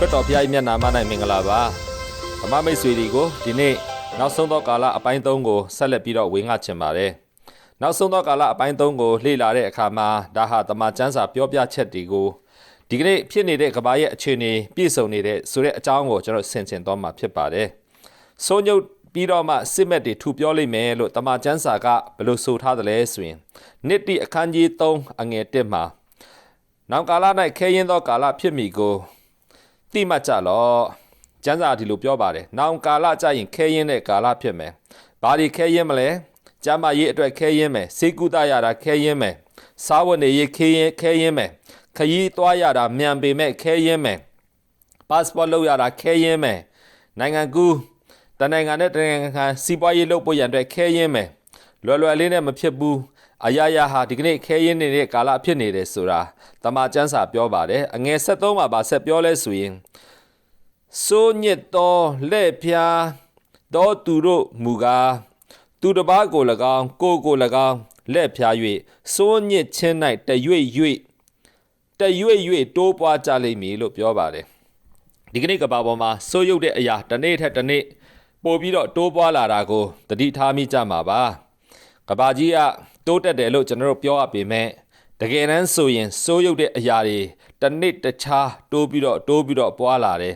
ခရစ်တော်ဘုရား၏မျက်နာမ၌မင်္ဂလာပါဓမ္မမိတ်ဆွေတွေကိုဒီနေ့နောက်ဆုံးသောကာလအပိုင်း3ကိုဆက်လက်ပြီးတော့ဝေငှချင်ပါတယ်နောက်ဆုံးသောကာလအပိုင်း3ကိုလေ့လာတဲ့အခါမှာဒါဟာတမန်ကျမ်းစာပြောပြချက်တွေကိုဒီကနေ့ဖြစ်နေတဲ့ကမ္ဘာရဲ့အခြေအနေပြည့်စုံနေတဲ့ဆိုတဲ့အကြောင်းကိုကျွန်တော်ဆင်ခြင်သွားမှာဖြစ်ပါတယ်ဆိုညုတ်ပြီးတော့မှစစ်မက်တွေထူပြောလိုက်မယ်လို့တမန်ကျမ်းစာကဘယ်လိုဆိုထားသလဲဆိုရင်နှစ်တိအခန်းကြီး3အငယ်1မှာနောက်ကာလ၌ခဲရင်သောကာလဖြစ်မည်ကို တိမှတ်ကြလော့ကျမ်းစာဒီလိုပြောပါတယ်။နောင်ကာလကြရင်ခဲရင်တဲ့ကာလဖြစ်မယ်။ဘာဒီခဲရင်မလဲ။ကျမ်းမာရေးအတွက်ခဲရင်မယ်။စေကုသရတာခဲရင်မယ်။စားဝတ်နေရေးခဲရင်ခဲရင်မယ်။ခရီးသွားရတာမြန်ပေမဲ့ခဲရင်မယ်။ passport လုပ်ရတာခဲရင်မယ်။နိုင်ငံကူးတနိုင်ငံနဲ့တနိုင်ငံစီးပွားရေးလုပ်ဖို့ရန်အတွက်ခဲရင်မယ်။လွယ်လွယ်လေးနဲ့မဖြစ်ဘူး။ အရာရာဟာဒီကနေ့ခဲရင်နေတဲ့ကာလဖြစ်နေတယ်ဆိုတာတမန်ကျမ်းစာပြောပါတယ်။အငယ်73မှာပါဆက်ပြောလဲဆိုရင်စိုးညစ်သောလက်ဖျားသောသူတို့မူကားသူတစ်ပါးကို၎င်းကိုယ်ကို၎င်းလက်ဖျား၍စိုးညစ်ခြင်း၌တရွေ့၍တရွေ့၍တိုးပွားကြလိမ့်မည်လို့ပြောပါတယ်ဒီကနေ့ကဘာပေါ်မှာစိုးရုပ်တဲ့အရာတစ်နေ့ထက်တစ်နေ့ပို့ပြီးတော့တိုးပွားလာတာကိုတတိထားမိကြမှာပါ ကဘာကြီးကတိုးတက်တယ်လို့ကျွန်တော်တို့ပြောရပေမဲ့တကယ်တမ်းဆိုရင်စိုးရုပ်တဲ့အရာတွေတစ်နေ့တစ်ခြားတိုးပြီးတော့တိုးပြီးတော့ပွားလာတယ်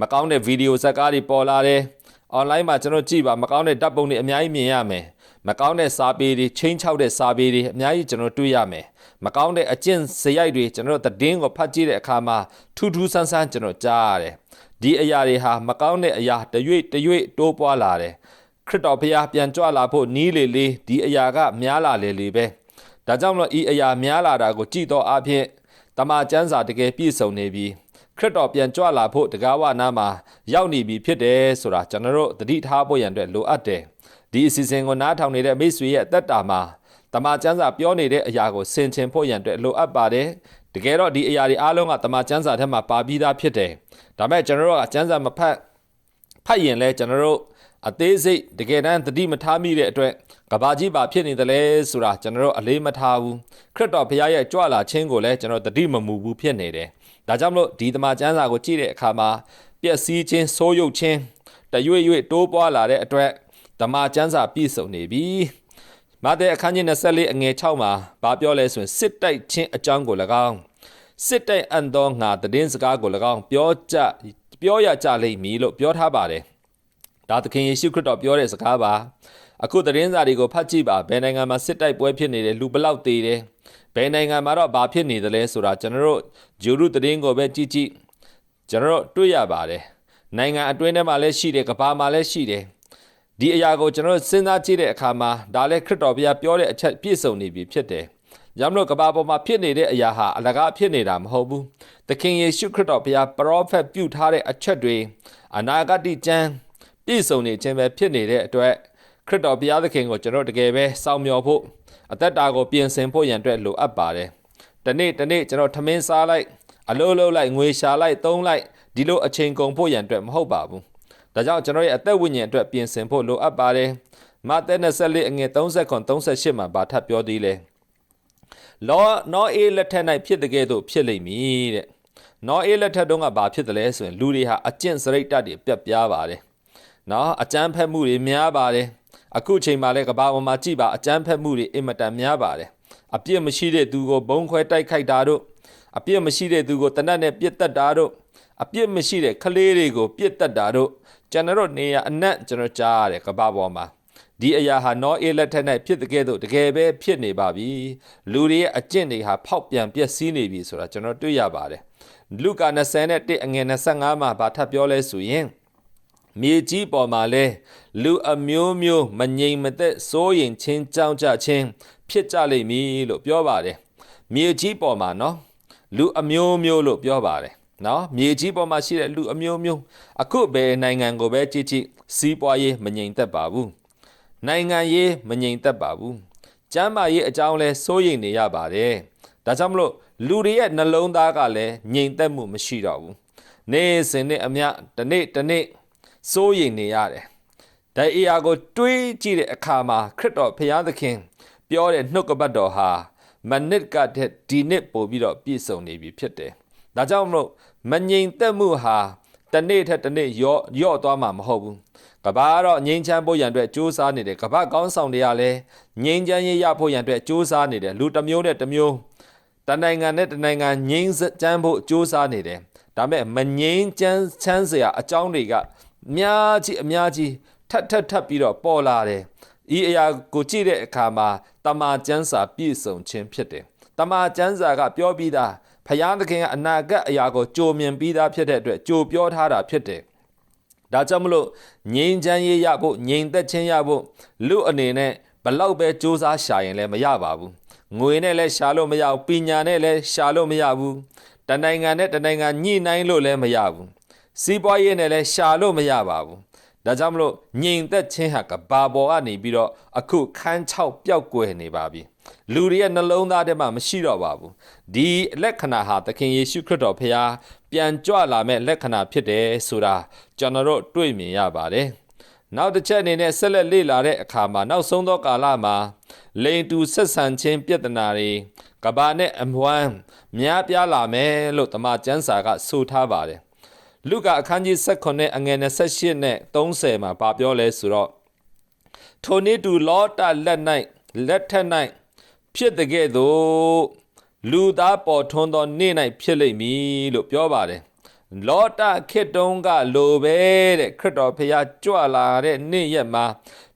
မကောင်းတဲ့ဗီဒီယိုဇာတ်ကားတွေပေါ်လာတယ်။ online မှာကျွန်တော်ကြည့်ပါမကောင်းတဲ့ဓာတ်ပုံတွေအများကြီးမြင်ရမယ်။မကောင်းတဲ့စာပေတွေချင်းချောက်တဲ့စာပေတွေအများကြီးကျွန်တော်တွေ့ရမယ်။မကောင်းတဲ့အကျင့်စရိုက်တွေကျွန်တော်သတင်းကိုဖတ်ကြည့်တဲ့အခါမှာထူးထူးဆန်းဆန်းကျွန်တော်ကြားရတယ်။ဒီအရာတွေဟာမကောင်းတဲ့အရာတရွေ့တရွေ့တိုးပွားလာတယ်။ ခရစ်တော်ဘုရားပြန်ကြွလာဖို့နီးလေလေဒီအရာကများလာလေလေပဲ။ဒါကြောင့်မလို့ဤအရာများလာတာကိုကြည့်တော့အဖြစ်တမန်ကျမ်းစာတကယ်ပြည့်စုံနေပြီခရစ်တော်ပြန်ကြွလာဖို့တကားဝနာမှာရောက်နေပြီဖြစ်တယ်ဆိုတာကျွန်တော်တို့သတိထားဖို့ရန်အတွက်လိုအပ်တယ်ဒီအစီအစဉ်ကိုနားထောင်နေတဲ့မိတ်ဆွေရဲ့အသက်တာမှာတမန်ကျမ်းစာပြောနေတဲ့အရာကိုဆင်ခြင်ဖို့ရန်အတွက်လိုအပ်ပါတယ်တကယ်တော့ဒီအရာတွေအားလုံးကတမန်ကျမ်းစာထဲမှာပါပြီးသားဖြစ်တယ်ဒါပေမဲ့ကျွန်တော်တို့ကကျမ်းစာမဖတ်ဖတ်ရင်လဲကျွန်တော်တို့ အသေးစိတ်တကယ်တမ်းသတိမထားမိတဲ့အတွက်ကဘာကြီးပါဖြစ်နေတယ်လဲဆိုတာကျွန်တော်တို့အလေးမထားဘူးခရစ်တော်ဘုရားရဲ့ကြွလာခြင်းကိုလည်းကျွန်တော်သတိမမူဘူးဖြစ်နေတယ်ဒါကြောင့်မလို့ဒီတမန်ကျမ်းစာကိုကြည့်တဲ့အခါမှာပျက်စီးခြင်းဆိုးရုပ်ခြင်းတရွေ့ရွေ့တိုးပွားလာတဲ့အတွက်တမန်ကျမ်းစာပြည့်စုံနေပြီမာသဲအခန်းကြီး24အငယ်6မှာဗာပြောလဲဆိုရင်စစ်တိုက်ခြင်းအကြောင်းကို၎င်းစစ်တိုက်အံသောငါတည်င်းစကားကို၎င်းပြောကြပြောရကြလိမ့်မည်လို့ပြောထားပါတယ် ဒါသခင်ယေရှုခရစ်တော်ပြောတဲ့စကားပါအခုသတင်းစာတွေကိုဖတ်ကြည့်ပါဘယ်နိုင်ငံမှာစစ်တိုက်ပွဲဖြစ်နေတယ်လူဘလောက်သေးတယ်ဘယ်နိုင်ငံမှာတော့ဘာဖြစ်နေသလဲဆိုတာကျွန်တော်တို့ဂျူရုသတင်းကိုပဲကြည့်ကြည့်ကျွန်တော်တို့တွေ့ရပါတယ်နိုင်ငံအတွင်းထဲမှာလည်းရှိတယ်ကမ္ဘာမှာလည်းရှိတယ်ဒီအရာကိုကျွန်တော်စဉ်းစားကြည့်တဲ့အခါမှာဒါလည်းခရစ်တော်ဘုရားပြောတဲ့အချက်ပြည့်စုံနေပြီဖြစ်တယ်။ကြောင့်မလို့ကမ္ဘာပေါ်မှာဖြစ်နေတဲ့အရာဟာအလကားဖြစ်နေတာမဟုတ်ဘူး။သခင်ယေရှုခရစ်တော်ဘုရားပရောဖက်ပြုထားတဲ့အချက်တွေအနာဂတ်ကျမ်း ပြည့်စုံနေခြင်းပဲဖြစ်နေတဲ့အတွက်ခရစ်တော်ဘုရားသခင်ကိုကျွန်တော်တကယ်ပဲစောင့်မျှော်ဖို့အသက်တာကိုပြင်ဆင်ဖို့ရန်အတွက်လိုအပ်ပါတယ်။တနေ့တနေ့ကျွန်တော်ထမင်းစားလိုက်အလုပ်လုပ်လိုက်ငွေရှာလိုက်သုံးလိုက်ဒီလိုအချိန်ကုန်ဖို့ရန်အတွက်မဟုတ်ပါဘူး။ဒါကြောင့်ကျွန်တော်ရဲ့အသက်ဝိညာဉ်အတွက်ပြင်ဆင်ဖို့လိုအပ်ပါတယ်။မဿဲ24အငယ်30ခွန်38မှာဗာထပ်ပြောသေးလဲ။လောနောအေးလက်ထက်၌ဖြစ်တဲ့ကဲ့သို့ဖြစ်လိမ့်မည်တဲ့။နောအေးလက်ထက်တုန်းကဘာဖြစ်တယ်လဲဆိုရင်လူတွေဟာအကျင့်စရိတ်တက်တွေပြက်ပြားပါတယ်။ နော်အကြမ်းဖက်မှုတွေများပါတယ်။အခုချိန်မှာလည်းကဘာပေါ်မှာကြည့်ပါအကြမ်းဖက်မှုတွေအင်မတန်များပါတယ်အပြစ်မရှိတဲ့သူကိုဘုံခွဲတိုက်ခိုက်တာတို့အပြစ်မရှိတဲ့သူကိုတနတ်နဲ့ပြစ်တက်တာတို့အပြစ်မရှိတဲ့ကလေးတွေကိုပြစ်တက်တာတို့ကျွန်တော်နေရအနက်ကျွန်တော်ကြားရတယ်ကဘာပေါ်မှာဒီအရာဟာနောအေးလက်ထက်၌ဖြစ်တဲ့ကဲ့သို့တကယ်ပဲဖြစ်နေပါပြီလူတွေရဲ့အကျင့်တွေဟာဖောက်ပြန်ပျက်စီးနေပြီဆိုတာကျွန်တော်တွေ့ရပါတယ်လူကာ21အငယ်25မှာဗာထပ်ပြောလဲဆိုရင် မြေကြီးပေါ်မှာလဲလူအမျိုးမျိုးမငြိမ်မသက်စိုးရင်ချင်းကြောင်းကြချင်းဖြစ်ကြလိမ့်မည်လို့ပြောပါတယ်မြေကြီးပေါ်မှာနော်လူအမျိုးမျိုးလို့ပြောပါတယ်နော်မြေကြီးပေါ်မှာရှိတဲ့လူအမျိုးမျိုးအခုဘယ်နိုင်ငံကိုပဲကြည့်ကြည့်စီးပွားရေးမငြိမ်သက်ပါဘူးနိုင်ငံရေးမငြိမ်သက်ပါဘူးကျမ်းမာရေးအကြောင်းလဲစိုးရိမ်နေရပါတယ်ဒါကြောင့်မလို့လူတွေရဲ့နှလုံးသားကလည်းငြိမ်သက်မှုမရှိတော့ဘူးနေ့စဉ်နဲ့အမျှတစ်နေ့တစ်နေ့ စိုးရိမ်နေရတယ်။ဒါအရာကိုတွေးကြည့်တဲ့အခါမှာခရစ်တော်ဘုရားသခင်ပြောတဲ့နှုတ်ကပတ်တော်ဟာမနစ်ကတဲ့ဒီနှစ်ပို့ပြီးတော့ပြည့်စုံနေပြီဖြစ်တယ်။ဒါကြောင့်မလို့မငြိမ်သက်မှုဟာတစ်နေ့ထက်တစ်နေ့ရော့ရော့သွားမှာမဟုတ်ဘူးကဘာကတော့ငြိမ်းချမ်းဖို့ရန်အတွက်စူးစမ်းနေတယ်ကဘာကောင်းဆောင်တွေကလည်းငြိမ်းချမ်းရေးရဖို့ရန်အတွက်စူးစမ်းနေတယ်လူတစ်မျိုးနဲ့တစ်မျိုးတနိုင်ငံနဲ့တနိုင်ငံငြိမ်းချမ်းဖို့စူးစမ်းနေတယ်ဒါပေမဲ့မငြိမ်းချမ်းချမ်းစရာအကြောင်းတွေက အများကြီးအများကြီးထပ်ထပ်ထပ်ပြီးတော့ပေါ်လာတယ်ဤအရာကိုကြည့်တဲ့အခါမှာတမာကျမ်းစာပြည့်စုံခြင်းဖြစ်တယ်တမာကျမ်းစာကပြောပြီးသားဖယားသခင်ကအနာဂတ်အရာကိုကြိုမြင်ပြီးသားဖြစ်တဲ့အတွက်ကြိုပြောထားတာဖြစ်တယ်ဒါကြောင့်မလို့ငြိမ်းချမ်းရေးရဖို့ငြိမ်သက်ခြင်းရဖို့လူအနေနဲ့ဘလောက်ပဲစူးစမ်းရှာရင်လည်းမရပါဘူးငွေနဲ့လည်းရှာလို့မရဘူးပညာနဲ့လည်းရှာလို့မရဘူးတနိုင်ငံနဲ့တနိုင်ငံညှိနှိုင်းလို့လည်းမရဘူး စီးပွားရေးနဲ့လည်းရှာလို့မရပါဘူးဒါကြောင့်မလို့ငြိမ်သက်ခြင်းဟာကဘာပေါ်ကနေပြီးတော့အခုခန်းချောက်ပျောက်ကွယ်နေပါပြီလူတွေရဲ့နှလုံးသားထဲမှာမရှိတော့ပါဘူးဒီလက္ခဏာဟာသခင်ယေရှုခရစ်တော်ဖခင်ပြန်ကြွလာမဲ့လက္ခဏာဖြစ်တယ်ဆိုတာကျွန်တော်တို့တွေ့မြင်ရပါတယ်နောက်တစ်ချက်အနေနဲ့ဆက်လက်လေ့လာတဲ့အခါမှာနောက်ဆုံးသောကာလမှာလိန်တူဆက်ဆံခြင်းပြဿနာတွေကဘာနဲ့အမွမ်းများပြားလာမယ်လို့တမန်ကျမ်းစာကဆိုထားပါတယ် လူကအခန်းကြီး16အငယ်28နဲ့30မှာဗာပြောလဲဆိုတော့ထိုနည်းတူလောတလက်၌လက်ထက်၌ဖြစ်တဲ့ကဲ့သို့လူသားပေါ်ထွန်းသောနေ့၌ဖြစ်လိမ့်မည်လို့ပြောပါတယ်လောတခေတ်တုံးကလိုပဲတဲ့ခရစ်တော်ဖခင်ကြွလာတဲ့နေ့ရက်မှာ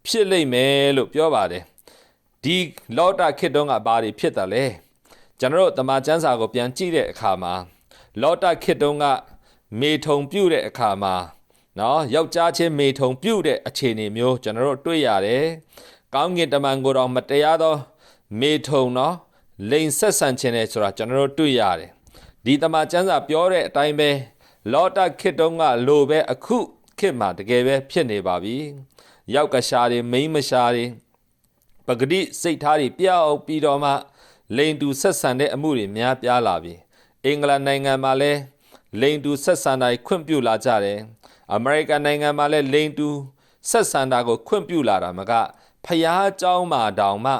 ဖြစ်လိမ့်မယ်လို့ပြောပါတယ်ဒီလောတခေတ်တုံးကဘာတွေဖြစ်တယ်လဲကျွန်တော်တို့တမန်ကျမ်းစာကိုပြန်ကြည့်တဲ့အခါမှာလောတခေတ်တုံးက မေထုံပြုတ်တဲ့အခါမှာနော်ယောက်ျားချင်းမေထုံပြုတ်တဲ့အခြေအနေမျိုးကျွန်တော်တို့တွေ့ရတယ်။ကောင်းကင်တမန်ကိုတော့မတရားသောမေထုံနော်လိန်ဆက်ဆံခြင်းနဲ့ဆိုတာကျွန်တော်တို့တွေ့ရတယ်။ဒီတမန်ကျမ်းစာပြောတဲ့အတိုင်းပဲလောတခေတ်တုန်းကလိုပဲအခုခေတ်မှာတကယ်ပဲဖြစ်နေပါပြီ။ယောက်ကရှာတွေမိန်းမရှာတွေပဂတိစိတ်ထားတွေပျောက်ပြီးတော့မှလိန်တူဆက်ဆံတဲ့အမှုတွေများပြားလာပြီ။အင်္ဂလန်နိုင်ငံမှာလည်း လိန်တူဆက်ဆံတာခွင့်ပြုလာကြတယ်အမေရိကန်နိုင်ငံမှာလည်းလိန်တူဆက်ဆံတာကိုခွင့်ပြုလာတာမကဖျားเจ้าမှာတောင်မှ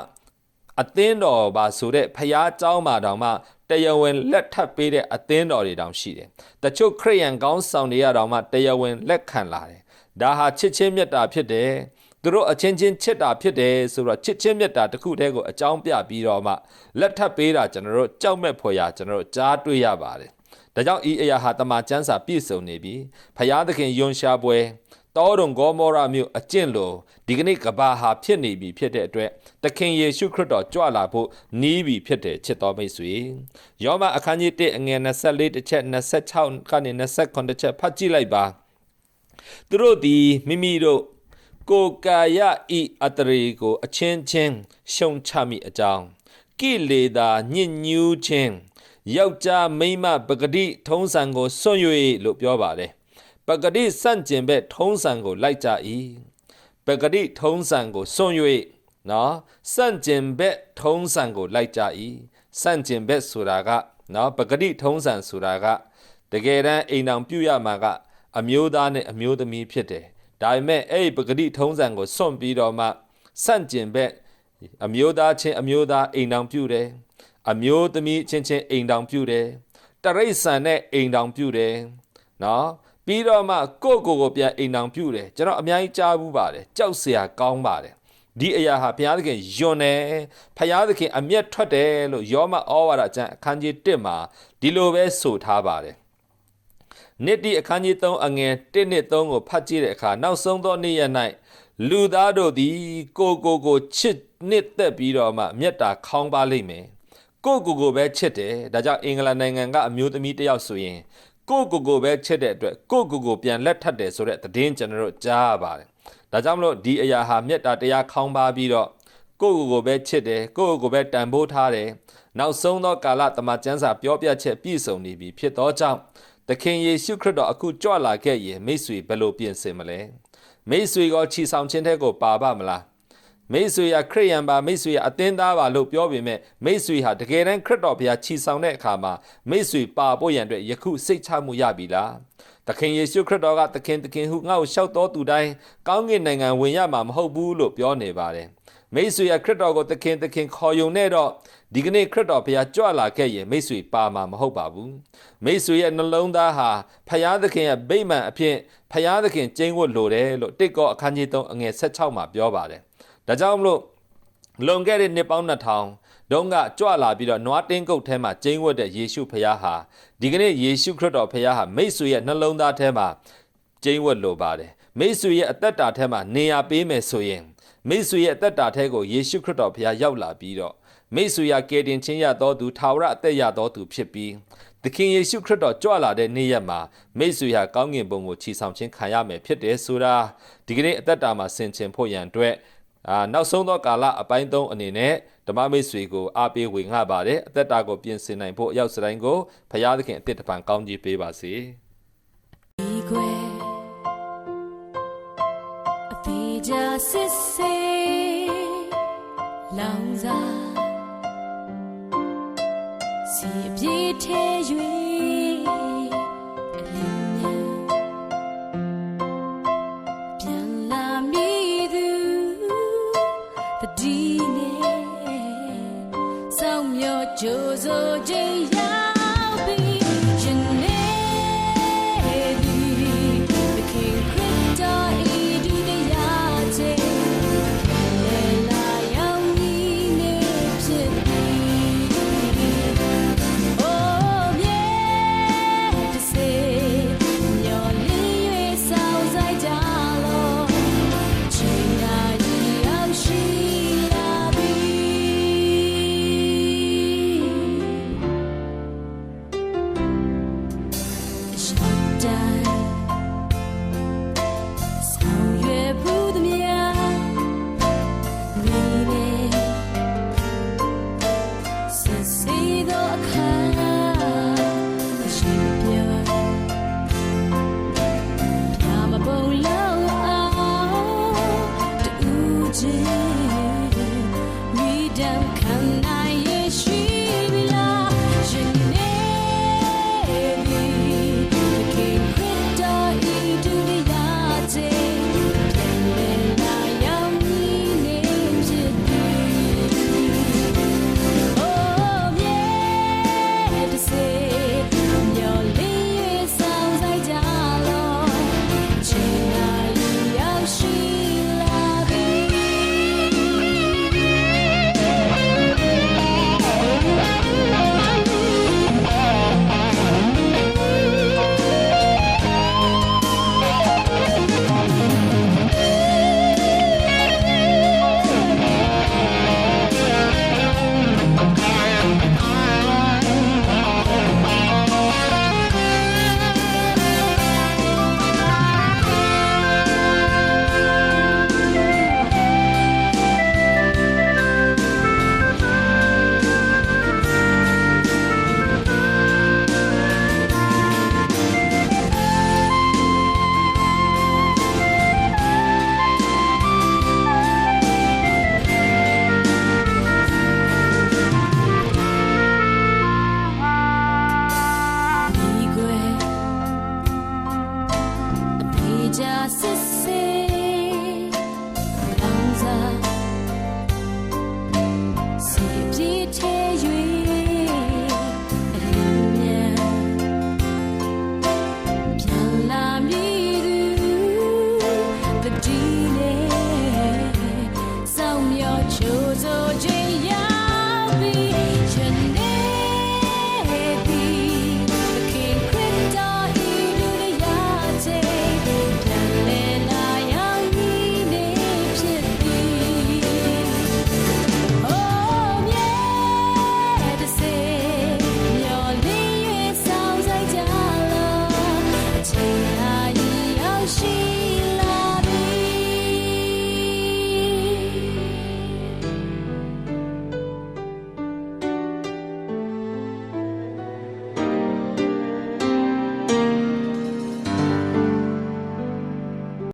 အသင်းတော်ပါဆိုတဲ့ဖျားเจ้าမှာတောင်မှတရားဝင်လက်ထပ်ပေးတဲ့အသင်းတော်တွေတောင်ရှိတယ်တချို့ခရိယန်ကောင်းဆောင်တွေရတောင်မှတရားဝင်လက်ခံလာတယ်ဒါဟာချစ်ချင်းမြတ်တာဖြစ်တယ်သူတို့အချင်းချင်းချစ်တာဖြစ်တယ်ဆိုတော့ချစ်ချင်းမြတ်တာတစ်ခုတည်းကိုအကြောင်းပြပြီးတော့မှလက်ထပ်ပေးတာကျွန်တော်တို့ကြောက်မဲ့ဖွယ်ရာကျွန်တော်တို့ကြားတွေ့ရပါတယ် ဒါကြောင့်ဤအရာဟာတမန်ကျမ်းစာပြည့်စုံနေပြီဖျားသခင်ယွန်ရှာပွဲတောတုံဂေါမောရမြို့အကျင့်လိုဒီကနေ့ကဘာဟာဖြစ်နေပြီဖြစ်တဲ့အတွက်သခင်ယေရှုခရစ်တော်ကြွလာဖို့နီးပြီဖြစ်တဲ့ချစ်တော်မိတ်ဆွေယောမအခန်းကြီး1အငယ်24တစ်ချက်26ကနေ29တစ်ချက်ဖတ်ကြည့်လိုက်ပါသူတို့သည်မိမိတို့ကိုယ်ကာယဤအတရေကိုအချင်းချင်းရှုံချမိအကြောင်းကိလေသာညစ်ညူးခြင်း ယောက်ျားမိန်းမပဂတိထုံးစံကိုစွန့်၍လို့ပြောပါတယ်ပဂတိစန့်ကျင်ဘက်ထုံးစံကိုလိုက်ကြ၏ပဂတိထုံးစံကိုစွန့်၍နော်စန့်ကျင်ဘက်ထုံးစံကိုလိုက်ကြ၏စန့်ကျင်ဘက်ဆိုတာကနော်ပဂတိထုံးစံဆိုတာကတကယ်တမ်းအိမ်တော်ပြုရမှာကအမျိုးသားနဲ့အမျိုးသမီးဖြစ်တယ်ဒါပေမဲ့အဲ့ဒီပဂတိထုံးစံကိုစွန့်ပြီးတော့မှစန့်ကျင်ဘက်အမျိုးသားချင်းအမျိုးသားအိမ်တော်ပြုတယ် အမျိုးသမီးချင်းချင်းအိမ်တောင်ပြုတယ်တရိษံနဲ့အိမ်တောင်ပြုတယ်နော်ပြီးတော့မှကိုယ့်ကိုယ်ကိုပြန်အိမ်တောင်ပြုတယ်ကျွန်တော်အများကြီးကြားဘူးပါတယ်ကြောက်စရာကောင်းပါတယ်ဒီအရာဟာဘုရားသခင်ယွန်တယ်ဘုရားသခင်အမျက်ထွက်တယ်လို့ယောမဩဝါဒကျမ်းအခန်းကြီး1မှာဒီလိုပဲဆိုထားပါတယ်နှစ်တိအခန်းကြီး3အငယ်1နှစ်3ကိုဖတ်ကြည့်တဲ့အခါနောက်ဆုံးသောနေ့ရက်၌လူသားတို့သည်ကိုကိုကိုချစ်နှစ်သက်ပြီးတော့မှမေတ္တာခေါင်းပါလိမ့်မယ် ကိုကိုကိုပဲချစ်တယ်ဒါကြောင့်အင်္ဂလန်နိုင်ငံကအမျိုးသမီးတယောက်ဆိုရင်ကိုကိုကိုပဲချစ်တဲ့အတွက်ကိုကိုကိုပြန်လက်ထပ်တယ်ဆိုတဲ့သတင်းကျွန်တော်တို့ကြားရပါတယ်ဒါကြောင့်မလို့ဒီအရာဟာမေတ္တာတရားခေါင်းပါပြီးတော့ကိုကိုကိုပဲချစ်တယ်ကိုကိုကိုပဲတန်ဖိုးထားတယ်နောက်ဆုံးသောကာလတမန်ကျမ်းစာပြောပြချက်ပြည့်စုံနေပြီဖြစ်သောကြောင့်သခင်ယေရှုခရစ်တော်အခုကြွလာခဲ့ရင်မိတ်ဆွေဘယ်လိုပြင်ဆင်မလဲမိတ်ဆွေကချီဆောင်ခြင်းတဲ့ကိုပါပါမလား မိတ်ဆွေရခရိယန်ပါမိတ်ဆွေရအသင်းသားပါလို့ပြောပေမဲ့မိတ်ဆွေဟာတကယ်တမ်းခရစ်တော်ဘုရားခြီဆောင်တဲ့အခါမှာမိတ်ဆွေပါဖို့ရန်အတွက်ယခုစိတ်ချမှုရပြီလားသခင်ယေရှုခရစ်တော်ကသခင်သခင်ဟုငါ့ကိုလျှောက်တော်သူတိုင်းကောင်းကင်နိုင်ငံဝင်ရမှာမဟုတ်ဘူးလို့ပြောနေပါတယ်မိတ်ဆွေရခရစ်တော်ကိုသခင်သခင်ခေါ်ယုံနဲ့တော့ဒီကနေ့ခရစ်တော်ဘုရားကြွလာခဲ့ရင်မိတ်ဆွေပါမှာမဟုတ်ပါဘူးမိတ်ဆွေရဲ့နှလုံးသားဟာဖယားသခင်ရဲ့ဗိမာန်အဖြစ်ဖယားသခင်ကျင်းဝတ်လိုတယ်လို့တစ်ကောအခန်းကြီး3အငယ်16မှာပြောပါတယ် ဒါကြောင့်မလို့လွန်ခဲ့တဲ့နှစ်ပေါင်း2000တုန်းကကြွလာပြီးတော့နွားတင်းကုတ်ထဲမှာကျင်းဝတ်တဲ့ယေရှုဖခင်ဟာဒီကနေ့ယေရှုခရစ်တော်ဖခင်ဟာမိတ်ဆွေရဲ့နှလုံးသားထဲမှာကျင်းဝတ်လိုပါတယ်မိတ်ဆွေရဲ့အသက်တာထဲမှာနေရာပေးမယ်ဆိုရင်မိတ်ဆွေရဲ့အသက်တာထဲကိုယေရှုခရစ်တော်ဖခင်ရောက်လာပြီးတော့မိတ်ဆွေရကယ်တင်ခြင်းရတော်သူထာဝရအသက်ရတော်သူဖြစ်ပြီးသခင်ယေရှုခရစ်တော်ကြွလာတဲ့နေ့ရက်မှာမိတ်ဆွေဟာကောင်းကင်ဘုံကိုချီဆောင်ခြင်းခံရမယ်ဖြစ်တယ်ဆိုတာဒီကနေ့အသက်တာမှာဆင်ခြင်ဖို့ရန်အတွက် အာနောက်ဆုံးသောကာလအပိုင်း၃အနေနဲ့ဓမ္မမိတ်ဆွေကိုအားပေးဝေငှပါတယ်အသက်တာကိုပြင်ဆင်နိုင်ဖို့အရောက်စတိုင်းကိုဖရာသခင်အသစ်တစ်ပံကောင်းကြီးပေးပါစေဒီကွယ်အသေးချာစစ်စေးလောင်စာစီအပြေးထဲ၍ မျှော်ကြိုးစိုး